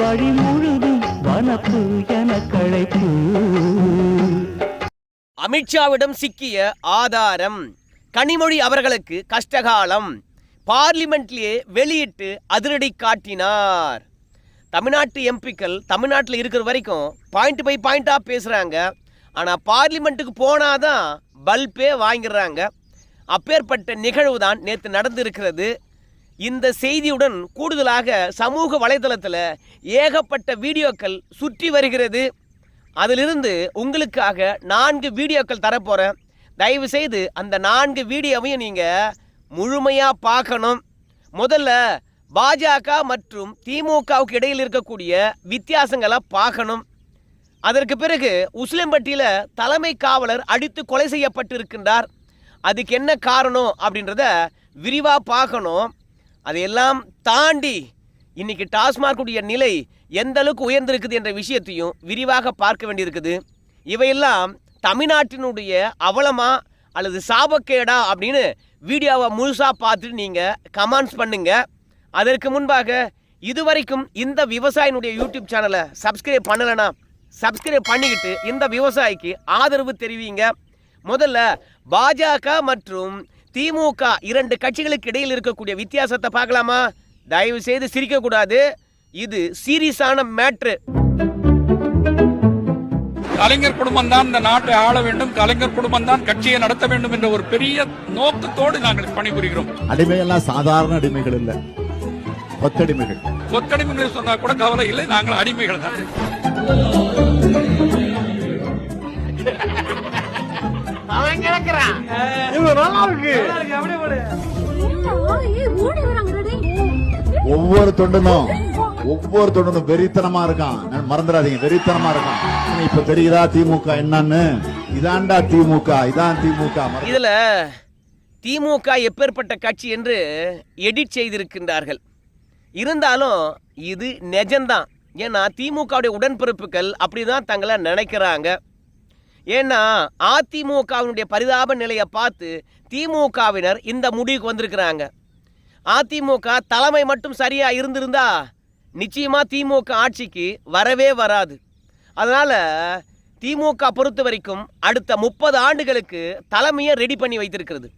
வழி முழுதும் வனப்பு என கழைப்பு அமித்ஷாவிடம் சிக்கிய ஆதாரம் கனிமொழி அவர்களுக்கு கஷ்டகாலம். பார்லிமெண்ட்லேயே வெளியிட்டு அதிரடி காட்டினார். தமிழ்நாட்டு எம்பிக்கள் தமிழ்நாட்டில் இருக்கிற வரைக்கும் பாயிண்ட் பை பாயிண்ட்டாக பேசுகிறாங்க ஆனால் பார்லிமெண்ட்டுக்கு போனாதான் பல்பே வாங்கிடுறாங்க. அப்பேற்பட்ட நிகழ்வு தான் நேற்று நடந்திருக்கிறது. இந்த செய்தியுடன் கூடுதலாக சமூக வலைதளத்தில் ஏகப்பட்ட வீடியோக்கள் சுற்றி வருகிறது. அதிலிருந்து உங்களுக்காக நான்கு வீடியோக்கள் தரப்போகிறேன் தயவு செய்து அந்த நான்கு வீடியோவையும் நீங்கள் முழுமையாக பார்க்கணும். முதல்ல பாஜக மற்றும் திமுகவுக்கு இடையில் இருக்கக்கூடிய வித்தியாசங்களை பார்க்கணும். அதற்கு பிறகு உசிலம்பட்டியில் தலைமை காவலர் அடித்து கொலை செய்யப்பட்டிருக்கின்றார். அதுக்கு என்ன காரணம் அப்படின்றத விரிவாக பார்க்கணும். அதையெல்லாம் தாண்டி இன்னைக்கு டாஸ்மார்க்குடைய நிலை எந்த அளவுக்கு உயர்ந்திருக்குது என்ற விஷயத்தையும் விரிவாக பார்க்க வேண்டியிருக்குது. இவையெல்லாம் தமிழ்நாட்டினுடைய அவலமா அல்லது சாபக்கேடா அப்படின்னு வீடியோவை முழுசாக பார்த்துட்டு நீங்கள் கமெண்ட்ஸ் பண்ணுங்க. அதற்கு முன்பாக இதுவரைக்கும் இந்த விவசாயினுடைய யூடியூப் சேனலை சப்ஸ்கிரைப் பண்ணலைன்னா சப்ஸ்கிரைப் பண்ணிக்கிட்டு இந்த விவசாயிக்கு ஆதரவு தெரிவிங்க. முதல்ல பாஜக மற்றும் திமுக இரண்டு கட்சிகளுக்கு இடையில் இருக்கக்கூடிய வித்தியாசத்தை பார்க்கலாமா? தயவு செய்து சிரிக்கக்கூடாது இது சீரியஸான மேட்ரு. கலைஞர் குடும்பம் தான் இந்த நாட்டை ஆள வேண்டும். கலைஞர் குடும்பம் தான் கட்சியை நடத்த வேண்டும் என்ற ஒரு பெரிய நோக்கத்தோடு நாங்கள் பணிபுரிகிறோம். அடிமையெல்லாம் சாதாரண அடிமைகள் இல்ல. கொத்தடிமைகள். கொத்தடிமைகளை சொன்னா கூட கவலை இல்லை. நாங்கள் அடிமைகள் தான். ஒவ்வொரு தொண்டனும் ஒவ்வொரு தொண்டனும் வெறித்தனமா இருக்கான். நான் மறந்துடாதீங்க வெறித்தனமா இருக்கான். இப்ப தெரியுதா திமுக என்னன்னு? இதான்டா திமுக இதான் திமுக. இதுல திமுக எப்பேற்பட்ட கட்சி என்று எடிட் செய்திருக்கின்றார்கள். இருந்தாலும் இது நிஜம்தான். ஏன்னா திமுகவுடைய உடன்பிறப்புகள் அப்படிதான் தங்களை நினைக்கிறாங்க. ஏன்னா அதிமுகவினுடைய பரிதாப நிலையை பார்த்து திமுகவினர் இந்த முடிவுக்கு வந்திருக்கிறாங்க. அதிமுக தலைமை மட்டும் சரியாக இருந்திருந்தா நிச்சயமாக திமுக ஆட்சிக்கு வரவே வராது. அதனால் திமுக பொறுத்த வரைக்கும் அடுத்த முப்பது ஆண்டுகளுக்கு தலைமையை ரெடி பண்ணி வைத்திருக்கிறது.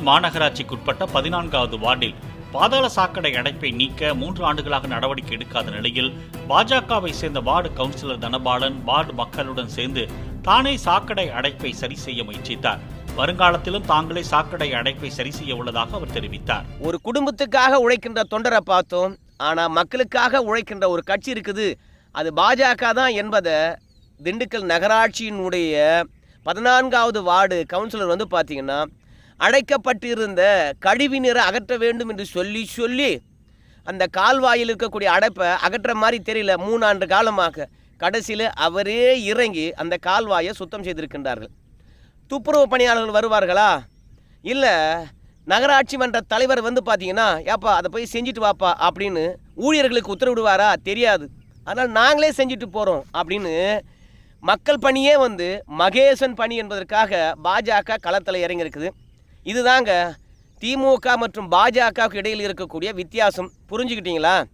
திண்டுக்கல் மாநகராட்சிக்குட்பட்ட பதினான்காவது வார்டில் பாதாள சாக்கடை அடைப்பை நீக்க மூன்று ஆண்டுகளாக நடவடிக்கை எடுக்காத நிலையில் பாஜகவை சேர்ந்த வார்டு கவுன்சிலர் தனபாலன் வார்டு மக்களுடன் சேர்ந்து தானே சாக்கடை அடைப்பை சரி செய்ய முயற்சித்தார். வருங்காலத்திலும் தாங்களே சாக்கடை அடைப்பை சரி செய்ய உள்ளதாக அவர் தெரிவித்தார். ஒரு குடும்பத்துக்காக உழைக்கின்ற தொண்டரை பார்த்தோம். ஆனா மக்களுக்காக உழைக்கின்ற ஒரு கட்சி இருக்குது. அது பாஜக தான் என்பதை திண்டுக்கல் நகராட்சியினுடைய பதினான்காவது வார்டு கவுன்சிலர் வந்து பார்த்தீங்கன்னா அடைக்கப்பட்டிருந்த கழிவு நீரை அகற்ற வேண்டும் என்று சொல்லி சொல்லி அந்த கால்வாயில் இருக்கக்கூடிய அடைப்பை அகற்ற மாதிரி தெரியல மூணாண்டு காலமாக. கடைசியில் அவரே இறங்கி அந்த கால்வாயை சுத்தம் செய்திருக்கின்றார்கள். துப்புரவு பணியாளர்கள் வருவார்களா? இல்லை நகராட்சி மன்ற தலைவர் வந்து பார்த்தீங்கன்னா ஏப்பா அதை போய் செஞ்சுட்டு வாப்பா அப்படின்னு ஊழியர்களுக்கு உத்தரவிடுவாரா? தெரியாது. அதனால் நாங்களே செஞ்சுட்டு போகிறோம் அப்படின்னு மக்கள் பணியே வந்து மகேசன் பணி என்பதற்காக பாஜக களத்தில் இறங்கியிருக்குது. இதுதாங்க திமுக மற்றும் பாஜகவுக்கு இடையில் இருக்கக்கூடிய வித்தியாசம். புரிஞ்சுக்கிட்டீங்களா?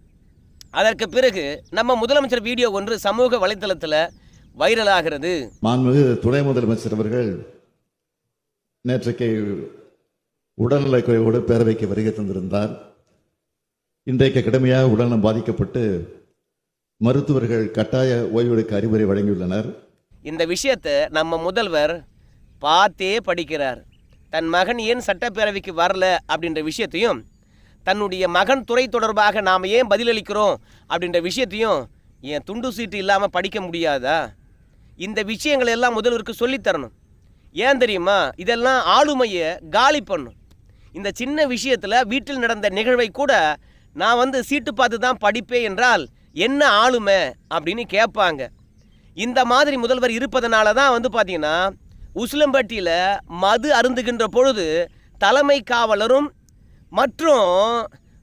அதற்கு பிறகு நம்ம முதலமைச்சர் வீடியோ ஒன்று சமூக வலைத்தளத்தில் வைரலாகிறது. மாண்புமிகு துணை முதலமைச்சர் அவர்கள் நேற்றைக்கு உடல்நலக் குறைவோடு பேரவைக்கு வருகை தந்திருந்தார். இன்றைக்கு கடுமையாக உடல்நலம் பாதிக்கப்பட்டு மருத்துவர்கள் கட்டாய ஓய்வெடுக்க அறிவுரை வழங்கியுள்ளனர். இந்த விஷயத்தை நம்ம முதல்வர் பார்த்தே படிக்கிறார். தன் மகன் ஏன் சட்டப்பேரவைக்கு வரல அப்படின்ற விஷயத்தையும் தன்னுடைய மகன் துறை தொடர்பாக நாம் ஏன் பதிலளிக்கிறோம் அப்படின்ற விஷயத்தையும் என் துண்டு சீட்டு இல்லாமல் படிக்க முடியாதா? இந்த விஷயங்களை எல்லாம் முதல்வருக்கு சொல்லித்தரணும் ஏன் தெரியுமா? இதெல்லாம் ஆளுமையை காலி பண்ணும். இந்த சின்ன விஷயத்தில் வீட்டில் நடந்த நிகழ்வை கூட நான் வந்து சீட்டு பார்த்து தான் படிப்பேன் என்றால் என்ன ஆளுமை அப்படின்னு கேட்பாங்க. இந்த மாதிரி முதல்வர் இருப்பதனால தான் வந்து பார்த்தீங்கன்னா உசிலம்பட்டியில் மது அருந்துகின்ற பொழுது தலைமை காவலரும் மற்றும்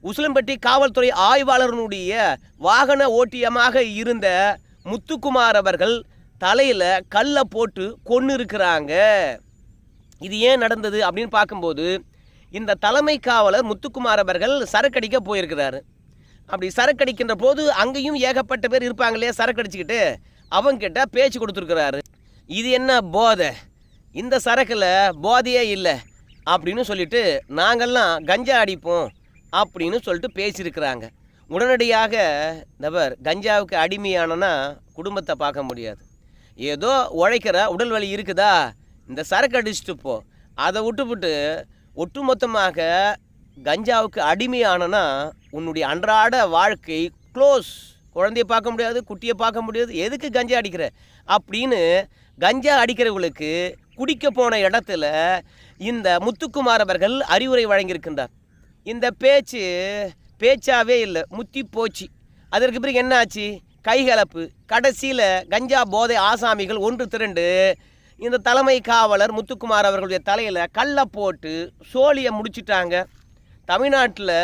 உசிலம்பட்டி காவல்துறை ஆய்வாளருடைய வாகன ஓட்டியமாக இருந்த முத்துக்குமார் அவர்கள் தலையில் கல்லை போட்டு கொன்று இருக்கிறாங்க இது ஏன் நடந்தது அப்படின்னு பார்க்கும்போது இந்த தலைமை காவலர் முத்துக்குமார் அவர்கள் சரக்கடிக்க போயிருக்கிறாரு. அப்படி சரக்கடிக்கின்ற போது அங்கேயும் ஏகப்பட்ட பேர் இருப்பாங்க இல்லையா சரக்கடிச்சுக்கிட்டு அவங்கிட்ட பேச்சு கொடுத்துருக்கிறாரு. இது என்ன போதை? இந்த சரக்கில் போதையே இல்லை அப்படின்னு சொல்லிட்டு நாங்கள்லாம் கஞ்சா அடிப்போம் அப்படின்னு சொல்லிட்டு பேசியிருக்கிறாங்க. உடனடியாக நபர் கஞ்சாவுக்கு அடிமையானனா குடும்பத்தை பார்க்க முடியாது. ஏதோ உழைக்கிற உடல் வலி இருக்குதா? இந்த சரக்கு அடிச்சுட்டு போ. அதை விட்டுவிட்டு ஒட்டுமொத்தமாக கஞ்சாவுக்கு அடிமையானனா உன்னுடைய அன்றாட வாழ்க்கை க்ளோஸ் குழந்தைய பார்க்க முடியாது குட்டியை பார்க்க முடியாது எதுக்கு கஞ்சா அடிக்கிற? அப்படின்னு கஞ்சா அடிக்கிறவங்களுக்கு குடிக்க போன இடத்துல இந்த முத்துக்குமார் அவர்கள் அறிவுரை வழங்கியிருக்கின்றார். இந்த பேச்சு பேச்சாவே இல்லை முத்தி போச்சு. அதற்கு பிறகு என்ன ஆச்சு? கைகலப்பு கடைசியில் கஞ்சா போதை ஆசாமிகள் ஒன்று திரண்டு இந்த தலைமை காவலர் முத்துக்குமார் அவர்களுடைய தலையில் கல்லை போட்டு சோழியை முடிச்சிட்டாங்க. தமிழ்நாட்டில்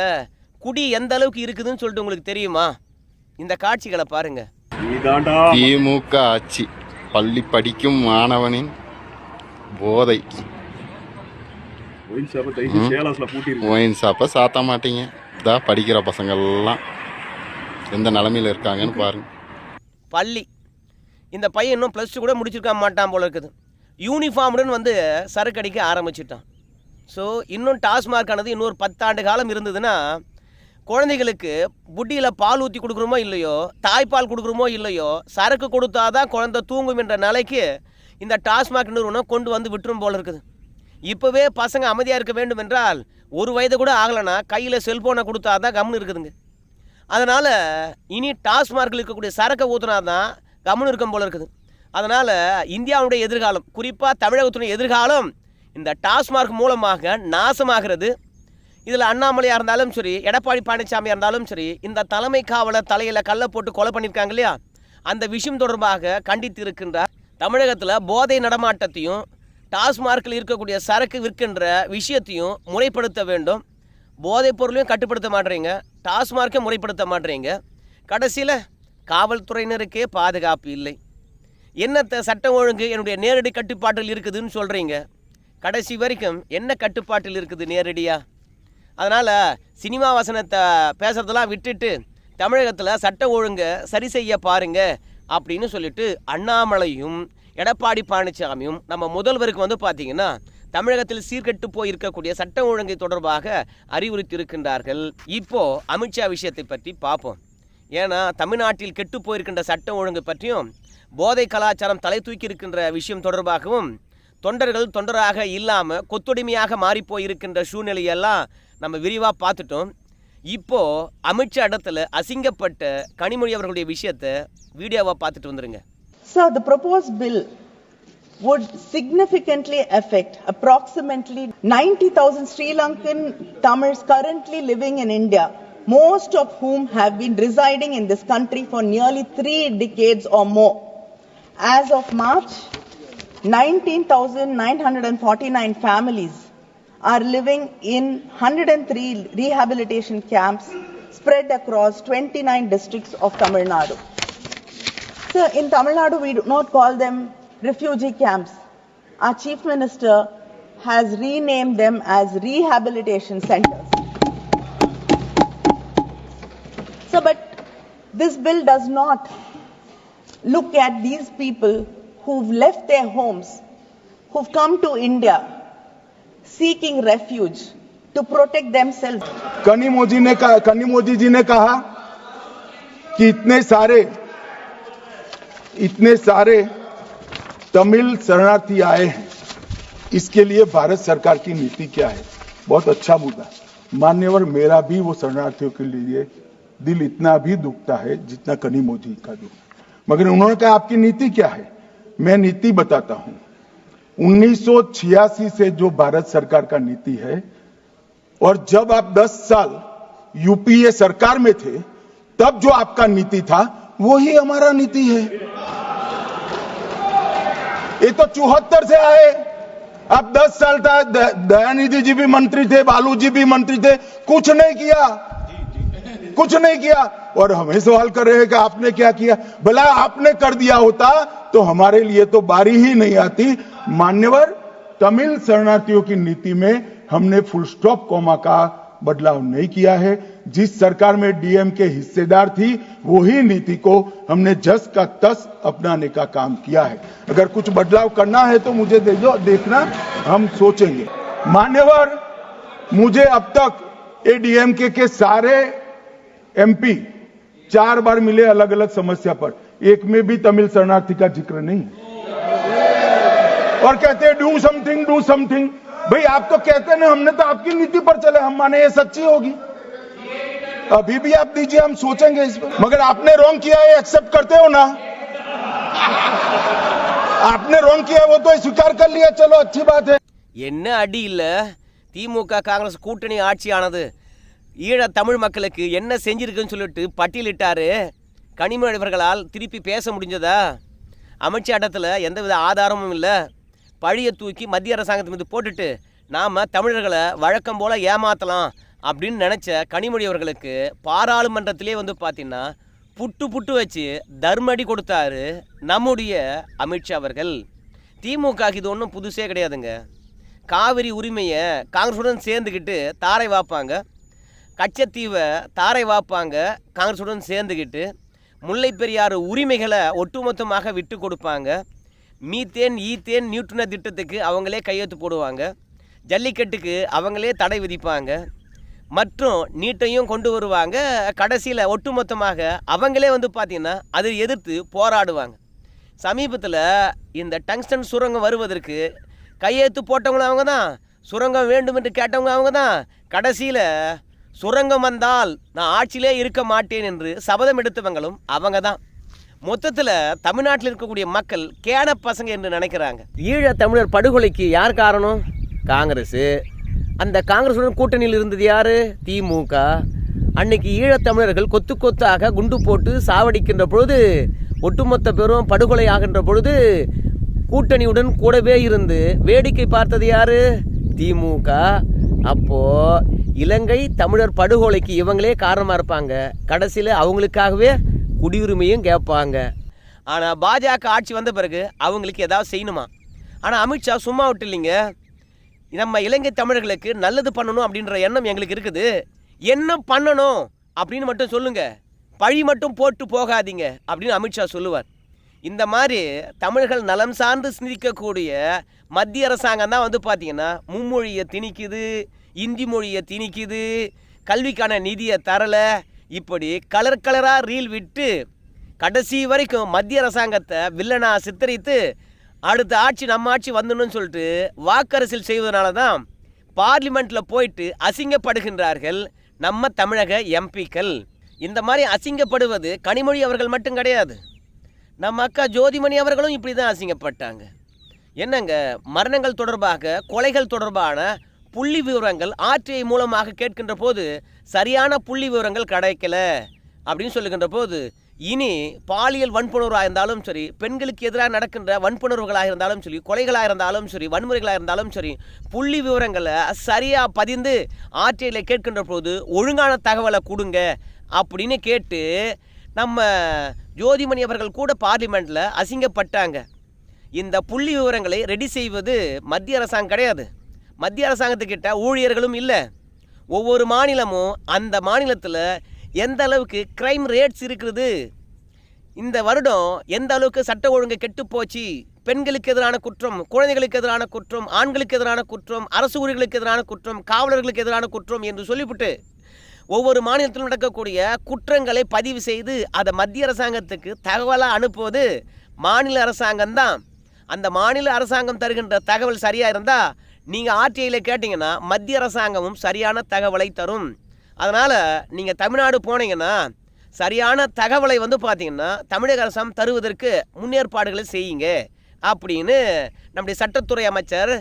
குடி எந்த அளவுக்கு இருக்குதுன்னு சொல்லிட்டு உங்களுக்கு தெரியுமா? இந்த காட்சிகளை பாருங்க. திமுக ஆட்சி. பள்ளி படிக்கும் மாணவனின் போதை. ஒயின் ஷாப்பை சாத்த மாட்டீங்க. இதா படிக்கிற பசங்கள்லாம் எந்த நிலமையில இருக்காங்கன்னு பாருங்க. பள்ளி. இந்த பையன் இன்னும் ப்ளஸ் டூ கூட முடிச்சிருக்க மாட்டான் போல இருக்குது. யூனிஃபார்முடன் வந்து சரக்கு அடிக்க ஆரம்பிச்சிட்டான். ஸோ இன்னும் டாஸ்மார்க் ஆனது இன்னொரு பத்தாண்டு காலம் இருந்ததுன்னா குழந்தைகளுக்கு புட்டியில் பால் ஊற்றி கொடுக்குறோமோ இல்லையோ தாய்ப்பால் கொடுக்குறோமோ இல்லையோ சரக்கு கொடுத்தாதான் குழந்தை தூங்கும் என்ற நிலைக்கு இந்த டாஸ்மாக் நிறுவனம் கொண்டு வந்து விட்டுரும் போல இருக்குது. இப்போவே பசங்க அமைதியாக இருக்க வேண்டும் என்றால் ஒரு வயது கூட ஆகலைன்னா கையில் செல்ஃபோனை கொடுத்தாதான் கம்னு இருக்குதுங்க. அதனால் இனி டாஸ்மார்க்கில் இருக்கக்கூடிய சரக்கை ஊற்றினா தான் கம்முன்னு இருக்கும் போல இருக்குது. அதனால் இந்தியாவுடைய எதிர்காலம் குறிப்பாக தமிழகத்துடைய எதிர்காலம் இந்த டாஸ்மார்க் மூலமாக நாசமாகிறது. இதில் அண்ணாமலையாக இருந்தாலும் சரி எடப்பாடி பழனிசாமியாக இருந்தாலும் சரி இந்த தலைமை காவலர் தலையில் கல்லை போட்டு கொலை பண்ணியிருக்காங்க இல்லையா? அந்த விஷயம் தொடர்பாக கண்டித்து இருக்கின்றார் தமிழகத்தில் போதை நடமாட்டத்தையும் டாஸ்மார்க்கில் இருக்கக்கூடிய சரக்கு விற்கின்ற விஷயத்தையும் முறைப்படுத்த வேண்டும். போதைப் பொருளையும் கட்டுப்படுத்த மாட்டேறீங்க. டாஸ்மார்க்கை முறைப்படுத்த மாட்டேறீங்க. கடைசியில் காவல்துறையினருக்கே பாதுகாப்பு இல்லை. என்னத்த சட்டம் ஒழுங்கு என்னுடைய நேரடி கட்டுப்பாட்டில் இருக்குதுன்னு சொல்கிறீங்க கடைசி வரைக்கும் என்ன கட்டுப்பாட்டில் இருக்குது நேரடியாக அதனால் சினிமா வசனத்தை பேசுகிறதெல்லாம் விட்டுட்டு தமிழகத்தில் சட்ட ஒழுங்கை சரி செய்ய பாருங்கள் அப்படின்னு சொல்லிட்டு அண்ணாமலையும் எடப்பாடி பழனிசாமியும் நம்ம முதல்வருக்கு வந்து பார்த்தீங்கன்னா தமிழகத்தில் சீர்கெட்டு போய் இருக்கக்கூடிய சட்ட ஒழுங்கை தொடர்பாக அறிவுறுத்தி இருக்கின்றார்கள் இப்போ அமித்ஷா விஷயத்தை பற்றி பார்ப்போம் ஏன்னா தமிழ்நாட்டில் கெட்டு போயிருக்கின்ற சட்டம் ஒழுங்கு பற்றியும் போதை கலாச்சாரம் தலை தூக்கி இருக்கின்ற விஷயம் தொடர்பாகவும் தொண்டர்கள் தொண்டராக இல்லாமல் கொத்தொடிமையாக மாறிப்போயிருக்கின்ற சூழ்நிலையெல்லாம் நம்ம விரிவாக பார்த்துட்டோம். இப்போ அமித்ஷா இடத்துல அசிங்கப்பட்ட கனிமொழி அவர்களுடைய விஷயத்தை வீடியோவா பார்த்துட்டு வந்துருங்க sir the proposed bill would significantly affect approximately 90,000 Sri Lankan Tamils currently living in India, most of whom have been residing in this country for nearly three decades or more. As of March, 19,949 families are living in 103 rehabilitation camps spread across 29 districts of Tamil Nadu. So in Tamil Nadu, we do not call them refugee camps. Our Chief Minister has renamed them as rehabilitation centers. So, but this bill does not look at these people who've left their homes, who've come to India seeking refuge to protect themselves. कनी मोदी ने कहा कनी मोदी जी ने कहा कि इतने सारे इतने सारे तमिल शरणार्थी आए हैं। इसके लिए भारत सरकार की नीति क्या है? बहुत अच्छा मुद्दा। मान्यवर मेरा भी वो शरणार्थियों के लिए दिल इतना भी दुखता है जितना कनी मोदी का दुख। मगर उन्होंने कहा, आपकी नीति क्या है? मैं नीति बताता हूँ। 1986 से जो भारत सरकार का नीति है, और जब आप 10 साल यूपीए सरकार में थे, तब जो आपका नीति था वो ही हमारा नीति है। ये तो चौहत्तर से आए। अब 10 साल द- दयानिधि जी भी मंत्री थे, बालू जी भी मंत्री थे, कुछ नहीं किया। कुछ नहीं किया। और हमें सवाल कर रहे हैं कि आपने क्या किया? भला आपने कर दिया होता तो हमारे लिए तो बारी ही नहीं आती। मान्यवर, तमिल शरणार्थियों की नीति में हमने फुल स्टॉप कॉमा का बदलाव नहीं किया है। जिस सरकार में डीएम के हिस्सेदार थी, वही नीति को हमने जस का तस अपनाने का काम किया है। अगर कुछ बदलाव करना है तो मुझे दे दो, देखना, हम सोचेंगे। मान्यवर, मुझे अब तक एडीएमके के सारे एमपी चार बार मिले अलग अलग समस्या पर एक में भी तमिल शरणार्थी का जिक्र नहीं है और कहते हैं डू समथिंग डू समथिंग भाई आप तो कहते हैं हमने तो आपकी नीति पर चले हम माने ये सच्ची होगी अभी भी आप दीजिए हम सोचेंगे इस पर मगर आपने रॉन्ग किया है एक्सेप्ट करते हो ना आपने रॉन्ग किया है, वो तो स्वीकार कर लिया चलो अच्छी बात है என்ன அடி இல்ல திமுக காங்கிரஸ் கூட்டணி ஆட்சியானது ஈழ தமிழ் மக்களுக்கு என்ன செஞ்சிருக்குன்னு சொல்லிட்டு பட்டியலிட்டாரு. கனிமொழி அவர்களால் திருப்பி பேச முடிஞ்சதா? அமைச்சாட்டத்தில் எந்தவித ஆதாரமும் இல்லை. பழியை தூக்கி மத்திய அரசாங்கத்து மீது போட்டுட்டு நாம் தமிழர்களை வழக்கம் போல் ஏமாற்றலாம் அப்படின்னு நினச்ச கனிமொழி அவர்களுக்கு பாராளுமன்றத்திலே வந்து பார்த்தீங்கன்னா புட்டு புட்டு வச்சு தர்மடி கொடுத்தாரு நம்முடைய அமித்ஷா அவர்கள். திமுக இது ஒன்றும் புதுசே கிடையாதுங்க. காவிரி உரிமையை காங்கிரஸுடன் சேர்ந்துக்கிட்டு தாரை வாப்பாங்க. கச்சத்தீவை தாரை வாப்பாங்க காங்கிரஸுடன் சேர்ந்துக்கிட்டு முல்லை பெரியாறு உரிமைகளை ஒட்டுமொத்தமாக விட்டு கொடுப்பாங்க. மீத்தேன் ஈத்தேன் நியூட்ரன திட்டத்துக்கு அவங்களே கையெழுத்து போடுவாங்க. ஜல்லிக்கட்டுக்கு அவங்களே தடை விதிப்பாங்க. மற்றும் நீட்டையும் கொண்டு வருவாங்க. கடைசியில் ஒட்டுமொத்தமாக அவங்களே வந்து பார்த்திங்கன்னா அதை எதிர்த்து போராடுவாங்க. சமீபத்தில் இந்த டங்ஸ்டன் சுரங்கம் வருவதற்கு கையெழுத்து போட்டவங்களும் அவங்க தான் சுரங்கம் வேண்டும் என்று கேட்டவங்க அவங்க தான் கடைசியில் சுரங்கம் வந்தால் நான் ஆட்சியிலே இருக்க மாட்டேன் என்று சபதம் எடுத்தவங்களும் அவங்க தான் மொத்தத்தில் தமிழ்நாட்டில் இருக்கக்கூடிய மக்கள் கேன பசங்க என்று நினைக்கிறாங்க. ஈழ தமிழர் படுகொலைக்கு யார் காரணம்? காங்கிரஸு. அந்த காங்கிரஸுடன் கூட்டணியில் இருந்தது யார்? திமுக. அன்னைக்கு ஈழத்தமிழர்கள் கொத்து கொத்தாக குண்டு போட்டு சாவடிக்கின்ற பொழுது ஒட்டுமொத்த பெரும் படுகொலை ஆகின்ற பொழுது கூட்டணியுடன் கூடவே இருந்து வேடிக்கை பார்த்தது யாரு? திமுக. அப்போது இலங்கை தமிழர் படுகொலைக்கு இவங்களே காரணமாக இருப்பாங்க. கடைசியில் அவங்களுக்காகவே குடியுரிமையும் கேட்பாங்க. ஆனால் பாஜக ஆட்சி வந்த பிறகு அவங்களுக்கு ஏதாவது செய்யணுமா? ஆனால் அமித்ஷா சும்மா விட்டு இல்லைங்க நம்ம இலங்கை தமிழர்களுக்கு நல்லது பண்ணணும் அப்படின்ற எண்ணம் எங்களுக்கு இருக்குது. என்ன பண்ணணும் அப்படின்னு மட்டும் சொல்லுங்க. பழி மட்டும் போட்டு போகாதீங்க அப்படின்னு அமித்ஷா சொல்லுவார். இந்த மாதிரி தமிழர்கள் நலம் சார்ந்து சிந்திக்கக்கூடிய மத்திய அரசாங்கம் தான் வந்து பார்த்தீங்கன்னா மும்மொழியை திணிக்குது இந்தி மொழியை திணிக்குது. கல்விக்கான நிதியை தரலை. இப்படி கலர் கலராக ரீல் விட்டு கடைசி வரைக்கும் மத்திய அரசாங்கத்தை வில்லனா சித்தரித்து அடுத்த ஆட்சி நம்ம ஆட்சி வந்துடணும்னு சொல்லிட்டு வாக்கரசியல் செய்வதனால தான் பார்லிமெண்ட்டில் போயிட்டு அசிங்கப்படுகின்றார்கள் நம்ம தமிழக எம்பிக்கள். இந்த மாதிரி அசிங்கப்படுவது கனிமொழி அவர்கள் மட்டும் கிடையாது. நம்ம அக்கா ஜோதிமணி அவர்களும் இப்படி தான் அசிங்கப்பட்டாங்க. என்னங்க மரணங்கள் தொடர்பாக கொலைகள் தொடர்பான புள்ளி விவரங்கள் ஆர்டிஐ மூலமாக கேட்கின்ற போது சரியான புள்ளி விவரங்கள் கிடைக்கல அப்படின்னு சொல்லுகின்ற போது இனி பாலியல் வன்புணர்வாக இருந்தாலும் சரி பெண்களுக்கு எதிராக நடக்கின்ற வன்புணர்வுகளாக இருந்தாலும் சரி கொலைகளாக இருந்தாலும் சரி வன்முறைகளாக இருந்தாலும் சரி புள்ளி விவரங்களை சரியாக பதிந்து ஆர்டிஐயில் கேட்கின்ற போது ஒழுங்கான தகவலை கொடுங்க அப்படின்னு கேட்டு நம்ம ஜோதிமணி அவர்கள் கூட பார்லிமெண்ட்டில் அசிங்கப்பட்டாங்க. இந்த புள்ளி விவரங்களை ரெடி செய்வது மத்திய அரசாங்கம் கிடையாது. மத்திய அரசாங்கத்துக்கிட்ட ஊழியர்களும் இல்லை. ஒவ்வொரு மாநிலமும் அந்த மாநிலத்தில் எந்த அளவுக்கு கிரைம் ரேட்ஸ் இருக்குது? இந்த வருடம் எந்த அளவுக்கு சட்ட ஒழுங்கு கெட்டு போச்சு? பெண்களுக்கு எதிரான குற்றம் குழந்தைகளுக்கு எதிரான குற்றம் ஆண்களுக்கு எதிரான குற்றம் அரசு ஊழியர்களுக்கு எதிரான குற்றம் காவலர்களுக்கு எதிரான குற்றம் என்று சொல்லிவிட்டு ஒவ்வொரு மாநிலத்திலும் நடக்கக்கூடிய குற்றங்களை பதிவு செய்து அதை மத்திய அரசாங்கத்துக்கு தகவலாக அனுப்புவது மாநில அரசாங்கம் தான் அந்த மாநில அரசாங்கம் தருகின்ற தகவல் சரியாக இருந்தால் நீங்கள் ஆர்டிஐயில் கேட்டிங்கன்னா மத்திய அரசாங்கமும் சரியான தகவலை தரும். அதனால் நீங்கள் தமிழ்நாடு போனீங்கன்னா சரியான தகவலை வந்து பார்த்தீங்கன்னா தமிழக அரசாங்கம் தருவதற்கு முன்னேற்பாடுகளை செய்யுங்க. அப்படின்னு நம்முடைய சட்டத்துறை அமைச்சர்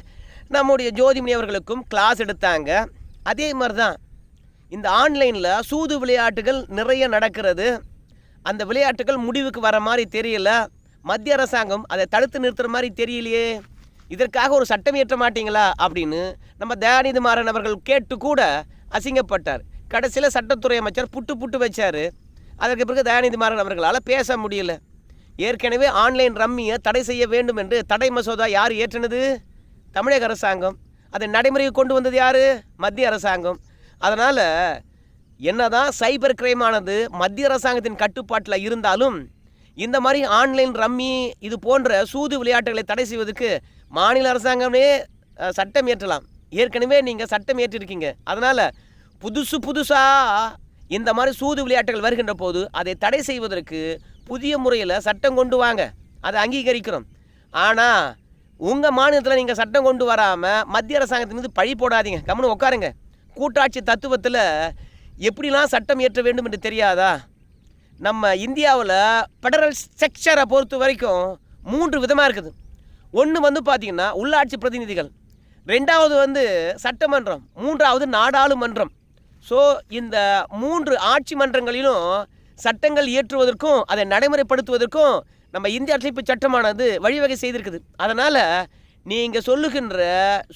நம்முடைய ஜோதிமணி அவர்களுக்கும் கிளாஸ் எடுத்தாங்க. அதே மாதிரி தான் இந்த ஆன்லைனில் சூது விளையாட்டுகள் நிறைய நடக்கிறது. அந்த விளையாட்டுகள் முடிவுக்கு வர மாதிரி தெரியல. மத்திய அரசாங்கம் அதை தடுத்து நிறுத்துகிற மாதிரி தெரியலையே. இதற்காக ஒரு சட்டம் இயற்ற மாட்டீங்களா? அப்படின்னு நம்ம தயாநிதி மாறன் அவர்கள் கேட்டு கூட அசிங்கப்பட்டார். கடைசியில் சட்டத்துறை அமைச்சர் புட்டு புட்டு வச்சார். அதற்கு பிறகு தயாநிதி மாறன் அவர்களால் பேச முடியல. ஏற்கனவே ஆன்லைன் ரம்மியை தடை செய்ய வேண்டும் என்று தடை மசோதா யார் ஏற்றினது? தமிழக அரசாங்கம். அதை நடைமுறைக்கு கொண்டு வந்தது யார்? மத்திய அரசாங்கம். அதனால் என்னதான் சைபர் கிரைமானது மத்திய அரசாங்கத்தின் கட்டுப்பாட்டில் இருந்தாலும் இந்த மாதிரி ஆன்லைன் ரம்மி இது போன்ற சூது விளையாட்டுகளை தடை செய்வதற்கு மாநில அரசாங்கமே சட்டம் இயற்றலாம் ஏற்கனவே நீங்கள் சட்டம் ஏற்றிருக்கீங்க. அதனால் புதுசு புதுசாக இந்த மாதிரி சூது விளையாட்டுகள் வருகின்ற போது அதை தடை செய்வதற்கு புதிய முறையில் சட்டம் கொண்டு வாங்க. அதை அங்கீகரிக்கிறோம். ஆனால் உங்கள் மாநிலத்தில் நீங்கள் சட்டம் கொண்டு வராமல் மத்திய அரசாங்கத்தின் மீது பழி போடாதீங்க. கம்முன்னு உட்காருங்க. கூட்டாட்சி தத்துவத்தில் எப்படிலாம் சட்டம் இயற்ற வேண்டும் என்று தெரியாதா? நம்ம இந்தியாவில் ஃபெடரல் ஸ்ட்ரக்சரை பொறுத்த வரைக்கும் மூன்று விதமாக இருக்குது. ஒன்று வந்து பார்த்திங்கன்னா உள்ளாட்சி பிரதிநிதிகள் ரெண்டாவது வந்து சட்டமன்றம் மூன்றாவது நாடாளுமன்றம். ஸோ இந்த மூன்று ஆட்சி மன்றங்களிலும் சட்டங்கள் இயற்றுவதற்கும் அதை நடைமுறைப்படுத்துவதற்கும் நம்ம இந்திய அரசமைப்பு சட்டமானது வழிவகை செய்திருக்குது. அதனால் நீங்கள் சொல்லுகின்ற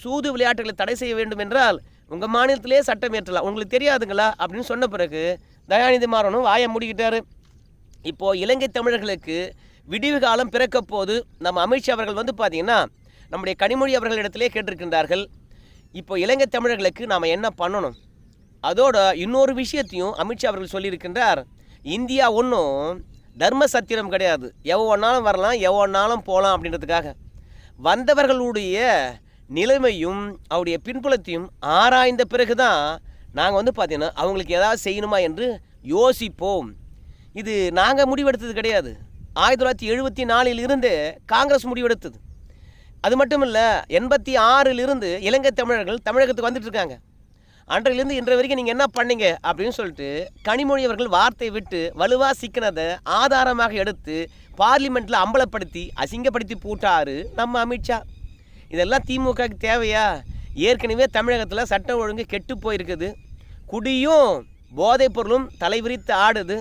சூது விளையாட்டுகளை தடை செய்ய வேண்டும் என்றால் உங்கள் மாநிலத்திலே சட்டம் ஏற்றலாம் உங்களுக்கு தெரியாதுங்களா? அப்படின்னு சொன்ன பிறகு தயாநிதி மாறனும் வாயை மூடிக்கிட்டாரு. இப்போது இலங்கை தமிழர்களுக்கு விடிவு காலம் பிறக்க போது நம்ம அமித்ஷா அவர்கள் வந்து பார்த்தீங்கன்னா நம்முடைய கனிமொழி அவர்களிடத்திலே கேட்டிருக்கின்றார்கள் இப்போ இலங்கை தமிழர்களுக்கு நாம் என்ன பண்ணணும்? அதோட இன்னொரு விஷயத்தையும் அமித்ஷா அவர்கள் சொல்லியிருக்கின்றார். இந்தியா ஒன்றும் தர்ம சத்திரம் கிடையாது. எவ்வளோனாலும் வரலாம் எவ்வளோனாலும் போகலாம் அப்படின்றதுக்காக. வந்தவர்களுடைய நிலைமையும் அவருடைய பின்புலத்தையும் ஆராய்ந்த பிறகு தான் நாங்கள் வந்து பார்த்தீங்கன்னா அவங்களுக்கு ஏதாவது செய்யணுமா என்று யோசிப்போம். இது நாங்கள் முடிவெடுத்தது கிடையாது. ஆயிரத்தி தொள்ளாயிரத்தி எழுபத்தி நாலில் இருந்து காங்கிரஸ் முடிவெடுத்தது. அது மட்டும் இல்லை எண்பத்தி ஆறிலிருந்து இலங்கை தமிழர்கள் தமிழகத்துக்கு வந்துட்டு இருக்காங்க. அன்றையிலிருந்து இன்றை வரைக்கும் நீங்கள் என்ன பண்ணீங்க அப்படின்னு சொல்லிட்டு கனிமொழி அவர்கள் வார்த்தை விட்டு வலுவாக சிக்கினதை ஆதாரமாக எடுத்து பார்லிமெண்ட்டில் அம்பலப்படுத்தி அசிங்கப்படுத்தி போட்டாரு நம்ம அமித்ஷா இதெல்லாம் திமுகவுக்கு தேவையா? ஏற்கனவே தமிழகத்தில் சட்டம் ஒழுங்கு கெட்டு போயிருக்குது. குடியும் போதைப் பொருளும் தலைவிரித்து ஆடுது.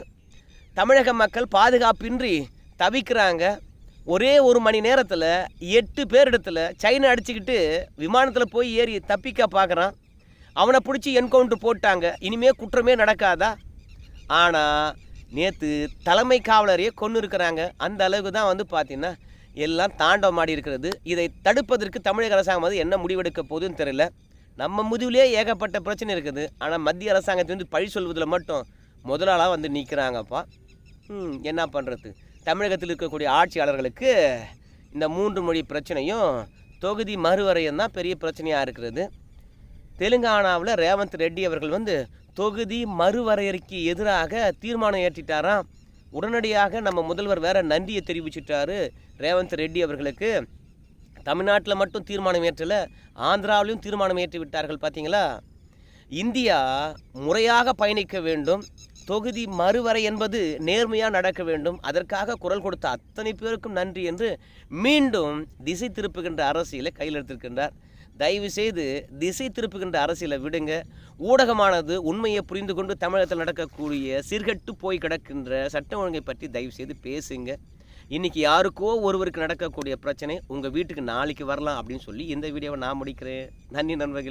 தமிழக மக்கள் பாதுகாப்பின்றி தவிக்கிறாங்க. ஒரே ஒரு மணி நேரத்தில் எட்டு பேர் இடத்துல சைனா அடிச்சுக்கிட்டு விமானத்தில் போய் ஏறி தப்பிக்க பார்க்குறான் அவனை பிடிச்சி என்கவுண்டர் போட்டாங்க. இனிமே குற்றமே நடக்காதா? ஆனால் நேற்று தலைமை காவலரையே கொன்று இருக்கிறாங்க. அந்த அளவுக்கு தான் வந்து பார்த்தீங்கன்னா எல்லாம் தாண்டவமாடி இருக்கிறது. இதை தடுப்பதற்கு தமிழக அரசாங்கம் வந்து என்ன முடிவெடுக்க போகுதுன்னு தெரியல. நம்ம முதுவிலே ஏகப்பட்ட பிரச்சனை இருக்குது. ஆனால் மத்திய அரசாங்கத்தை வந்து பழி சொல்வதில் மட்டும் முதலாளாக வந்து நிற்கிறாங்கப்பா ம், என்ன பண்ணுறது தமிழகத்தில் இருக்கக்கூடிய ஆட்சியாளர்களுக்கு இந்த மூன்று மொழி பிரச்சனையும் தொகுதி மறுவரையும் தான் பெரிய பிரச்சனையாக இருக்கிறது. தெலுங்கானாவில் ரேவந்த் ரெட்டி அவர்கள் வந்து தொகுதி மறுவரையறைக்கு எதிராக தீர்மானம் ஏற்றிட்டாராம். உடனடியாக நம்ம முதல்வர் வேற நன்றியை தெரிவிச்சிட்டாரு ரேவந்த் ரெட்டி அவர்களுக்கு. தமிழ்நாட்டில் மட்டும் தீர்மானம் ஏற்றல ஆந்திராவிலையும் தீர்மானம் ஏற்றி விட்டார்கள் பார்த்தீங்களா இந்தியா முறையாக பயணிக்க வேண்டும். தொகுதி மறுவரை என்பது நேர்மையாக நடக்க வேண்டும். அதற்காக குரல் கொடுத்த அத்தனை பேருக்கும் நன்றி என்று மீண்டும் திசை திருப்புகின்ற அரசியலை கையில் எடுத்திருக்கின்றார். தயவு செய்து திசை திருப்புகின்ற அரசியலை விடுங்க. ஊடகமானது உண்மையை புரிந்து கொண்டு தமிழகத்தில் நடக்கக்கூடிய சீர்கெட்டு போய் கிடக்கின்ற சட்ட ஒழுங்கை பற்றி தயவு செய்து பேசுங்க. இன்னைக்கு யாருக்கோ ஒருவருக்கு நடக்கக்கூடிய பிரச்சனை உங்கள் வீட்டுக்கு நாளைக்கு வரலாம் அப்படின்னு சொல்லி இந்த வீடியோவை நான் முடிக்கிறேன். நன்றி நண்பர்களே.